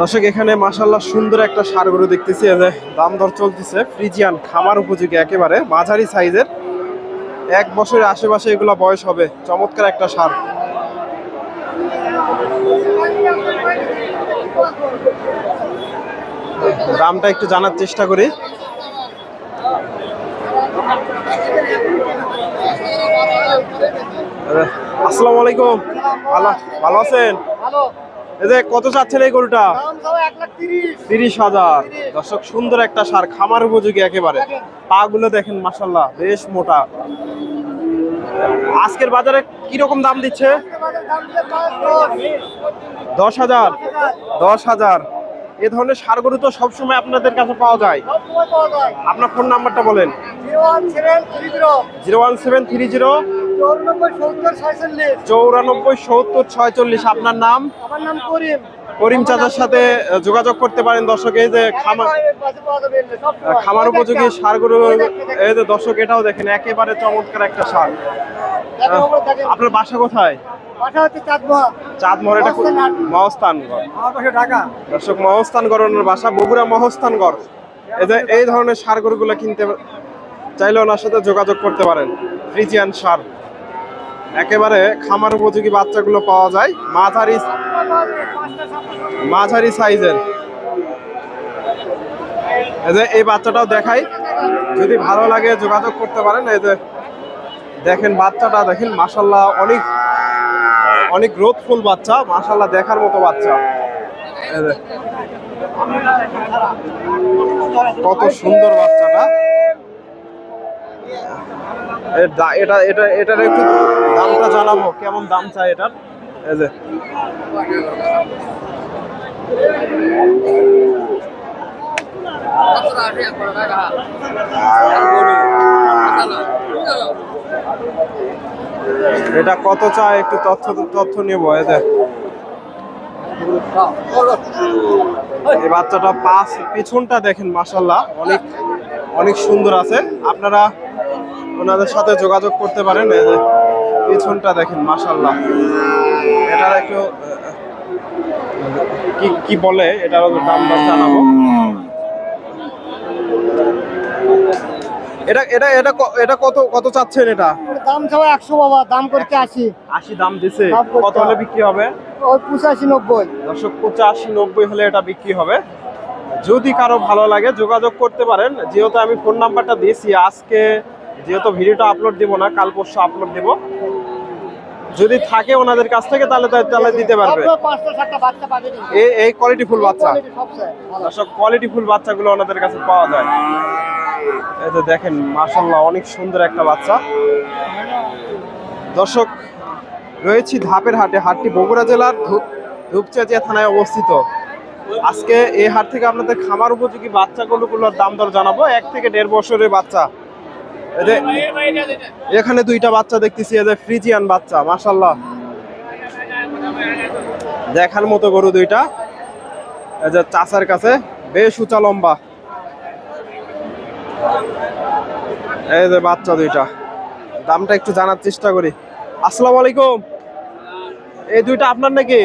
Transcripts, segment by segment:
দর্শক, এখানে মাসাল্লাহ সুন্দর একটা সার গরু দেখতেছি যে দাম দর চলতেছে, ফ্রিজিয়ান খামার উপযোগী একেবারে, মাঝারি সাইজের। এক বছরের আশেপাশে এগুলো বয়স হবে, চমৎকার একটা সার। দামটা একটু জানার চেষ্টা করি। আসসালামু আলাইকুম। ভালো ভালো আছেন? এই যে কত চাচ্ছেন এই গরুটা? তিরিশ। হাজার। দর্শক সুন্দর একটা সার খামার উপযোগী একেবারে। পা গুলো দেখেন মাসাল্লাহ বেশ মোটা। আজকের বাজারে কীরকম দাম দিচ্ছে? দশ। হাজার? দশ হাজার। এ ধরনের সার গরু তো সবসময় আপনাদের কাছে পাওয়া যায়। পাওয়া যায়। আপনার ফোন নাম্বারটা বলেন। Zero one seven three zero. Zero one seven three zero. চৌরানব্বই সত্তর ছয়চল্লিশ। আপনার নাম? আমার নাম করিম। করিম চাচার সাথে যোগাযোগ করতে পারেন দর্শক এই যে খামার খামার উপযোগী সার গরু এই যে দর্শক এটাও দেখেন একেবারে চমৎকার একটা সার। আপনার বাসা কোথায়? দর্শক মহস্থানগড়ের বাসা বগুড়া মহস্থানগড়। এই ধরনের সার গরুগুলো কিনতে চাইলে ওনার সাথে যোগাযোগ করতে পারেন। ফ্রিজিয়ান সার। একেবারে খামার উপযোগী বাচ্চাগুলো পাওয়া যায়। মাঝারি মাঝারি সাইজের। এই যে এই বাচ্চাটাও দেখাই। যদি ভালো লাগে যোগাযোগ করতে পারেন। এই যে দেখেন বাচ্চাটা, দেখেন মাসাল্লাহ অনেক অনেক গ্রোথফুল বাচ্চা মাসাল্লাহ দেখার মতো বাচ্চা। কত সুন্দর বাচ্চাটা। এটা এটা, এটার একটু দামটা জানাব, কেমন দাম চাই এটার? এই যে। এটা কত চায়? একটু তথ্য তথ্য নেব যে। এই বাচ্চাটা পাশ পিছনটা দেখেন মাসাল্লাহ অনেক অনেক সুন্দর আছে। আপনারা ওনাদের সাথে যোগাযোগ করতে পারেন। এই যে পিছনটা দেখেন মাসাল্লাহ এটার একটু কি কি বলে? এটার দাম দাম জানাব। এটা এটা এটা এটা কত কত চাচ্ছেন এটা? দাম সবাই একশো বাবা দাম করতে আসি আশি দাম দিছে। কত হলে বিক্রি হবে? ওই পঁচাশি নব্বই। দর্শক পঁচাশি নব্বই হলে এটা বিক্রি হবে। যদি কারও ভালো লাগে যোগাযোগ করতে পারেন। যেহেতু আমি ফোন নাম্বারটা দিয়েছি আজকে যেহেতু ভিডিওটা আপলোড দিব না কাল পরশু আপলোড দিব। যদি থাকে ওনাদের কাছ থেকে তাহলে তা- তাহলে দিতে পারবে। এই এই কোয়ালিটি ফুল বাচ্চা দর্শক কোয়ালিটি ফুল বাচ্চাগুলো ওনাদের কাছে পাওয়া যায়। এই যে দেখেন মাশাল্লাহ অনেক সুন্দর একটা বাচ্চা। দর্শক রয়েছি ধাপের হাটে হাটটি বগুড়া জেলার ধূপ- ধূপচাচিয়া থানায় অবস্থিত। আজকে এই হাট থেকে আপনাদের খামার উপযোগী বাচ্চাগুলোগুলোর দাম দর জানাব। এক থেকে দেড় বছরের বাচ্চা। এখানে দুইটা বাচ্চা দেখতেছি এদের ফ্রিজিয়ান বাচ্চা মাশাল্লাহ দেখার মতো গরু দুইটা। যে চাচার কাছে বেশ উঁচা লম্বা। এই যে বাচ্চা দুইটা। দামটা একটু জানার চেষ্টা করি। আসসালামু আলাইকুম। এই দুইটা আপনার নাকি?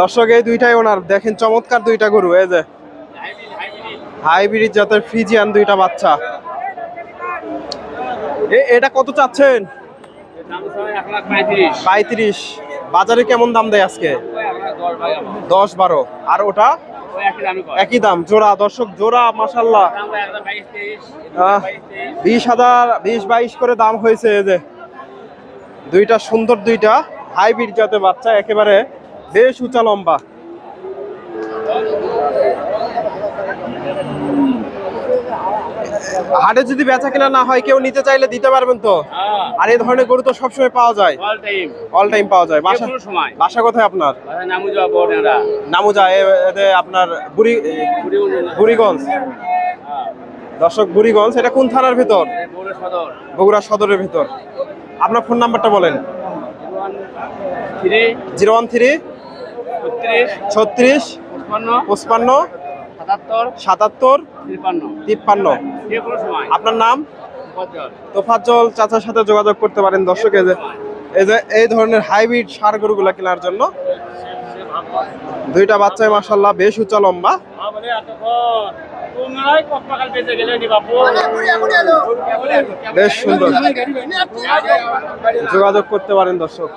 দর্শক এই দুইটাই ওনার। দেখেন চমৎকার দুইটা গরু এই যে। হাইব্রিড জাতের ফিজিয়ান দুইটা বাচ্চা। এটা কত চাচ্ছেন? পঁয়ত্রিশ। বাজারে কেমন দাম দেয় আজকে? দশ বারো। আর ওটা? একই দাম। জোড়া, দর্শক, জোড়া মাসাল্লাহ বিশ হাজার, বিশ বাইশ করে দাম হয়েছে যে। দুইটা সুন্দর দুইটা হাইব্রিড জাতের বাচ্চা, একেবারে বেশ উঁচা লম্বা। হাটে যদি বেচা কেনা না হয় কেউ নিতে চাইলে দিতে পারবেন তো? আর এই ধরনের গরু তো সবসময় পাওয়া যায়। অল টাইম পাওয়া যায়। বাসা বাসা কোথায় আপনার? নামুজা এতে আপনার বুড়ি বুড়িগঞ্জ দর্শক বুড়িগঞ্জ এটা কোন থানার ভিতর? বগুড়া সদরের ভিতর। আপনার ফোন নাম্বারটা বলেন। Zero one three. ছত্রিশ। পঁচপান্ন। সাতাত্তর তিপ্পান্ন। আপনার নাম? তোফাজ্জল। চাচার সাথে যোগাযোগ করতে পারেন দর্শক এই যে এই ধরনের হাইব্রিড সার গরুগুলা কেনার জন্য। দুইটা বাচ্চায় মাসাল্লাহ বেশ উচ্চ লম্বা। বেশ সুন্দর। যোগাযোগ করতে পারেন দর্শক।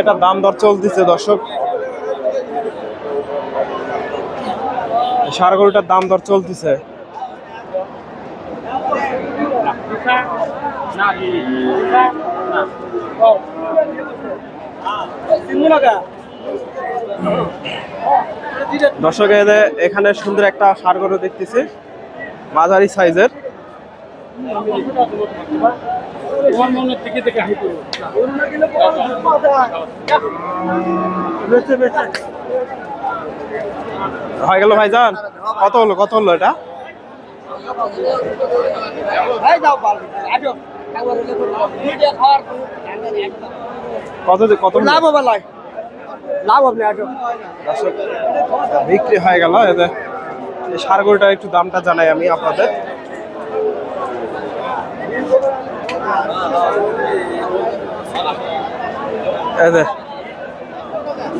এটা দাম দর চলতেছে দর্শক। সার গরুটার দাম দর চলতেছে। দর্শক এখানে সুন্দর একটা সার দেখতেছি মাঝারি সাইজের। হয়ে গেল ভাইজান? কত হলো কত হলো এটা? কত কত লাভ হবে লাই লাভ হবে বিক্রি হয়ে গেল সার গরুটার একটু দামটা জানাই আমি আপনাদের।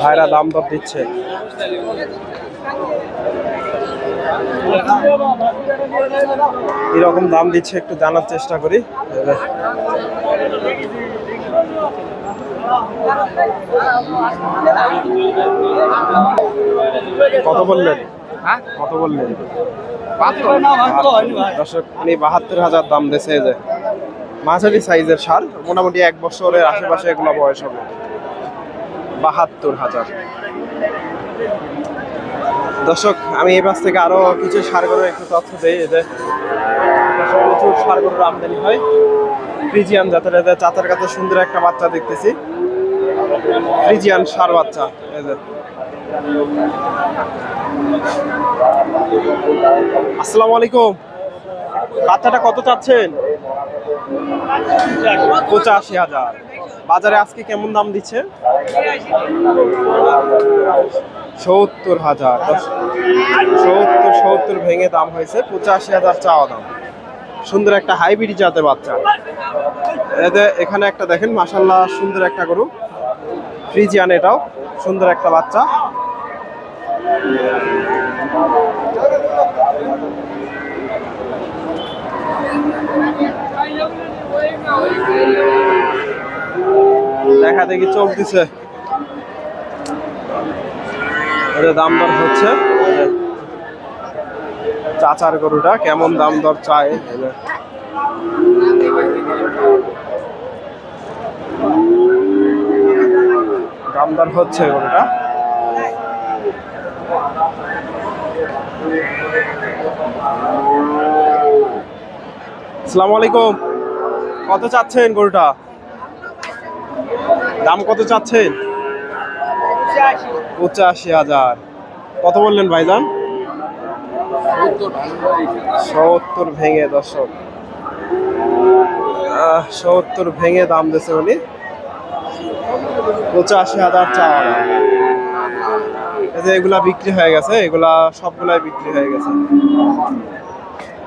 ভাইরা দাম দর দিচ্ছে। কীরকম দাম দিচ্ছে একটু জানার চেষ্টা করি। কত বললেন? কত বললেন? দর্শক উনি বাহাত্তর হাজার দাম দিয়েছে যে। মাঝারি সাইজের সার মোটামুটি এক বছরের আশেপাশে এগুলো বয়স হবে। বাহাত্তর হাজার। দর্শক, আমি এই পাশ থেকে আরও কিছু সার গরুর একটু তথ্য দিই। যে প্রচুর সার গরুর আমদানি হয়। ফ্রিজিয়ান জাতের এদের চাচার কাছে সুন্দর একটা বাচ্চা দেখতেছি। ফ্রিজিয়ান সার বাচ্চা যে। আসসালামু আলাইকুম। বাচ্চাটা কত চাচ্ছেন? পঁচাশি হাজার। বাজারে আজকে কেমন দাম দিচ্ছে? সত্তর হাজার। সত্তর সত্তর ভেঙে দাম হয়েছে, পঁচাশি হাজার চাওয়া দাম। সুন্দর একটা হাইব্রিড জাতের বাচ্চা। এতে এখানে একটা দেখেন মাসাল্লাহ সুন্দর একটা গরু। ফ্রিজিয়ান এটাও, সুন্দর একটা বাচ্চা। দেখা দেখি চলতেছে এটা দাম দর হচ্ছে। চাচার গরুটা কেমন দাম দর চায়। দাম দর হচ্ছে গরুটা। আসসালামু আলাইকুম। কত চাচ্ছেন গরুটা? দাম কত চাচ্ছেন? পঁচাশি হাজার। কত বললেন ভাইজান? সত্তর ভেঙে, দর্শক। সত্তর ভেঙে দাম দিয়েছে উনি। পঁচাশি হাজার চাওয়া। এগুলা বিক্রি হয়ে গেছে, এগুলা সবগুলাই বিক্রি হয়ে গেছে।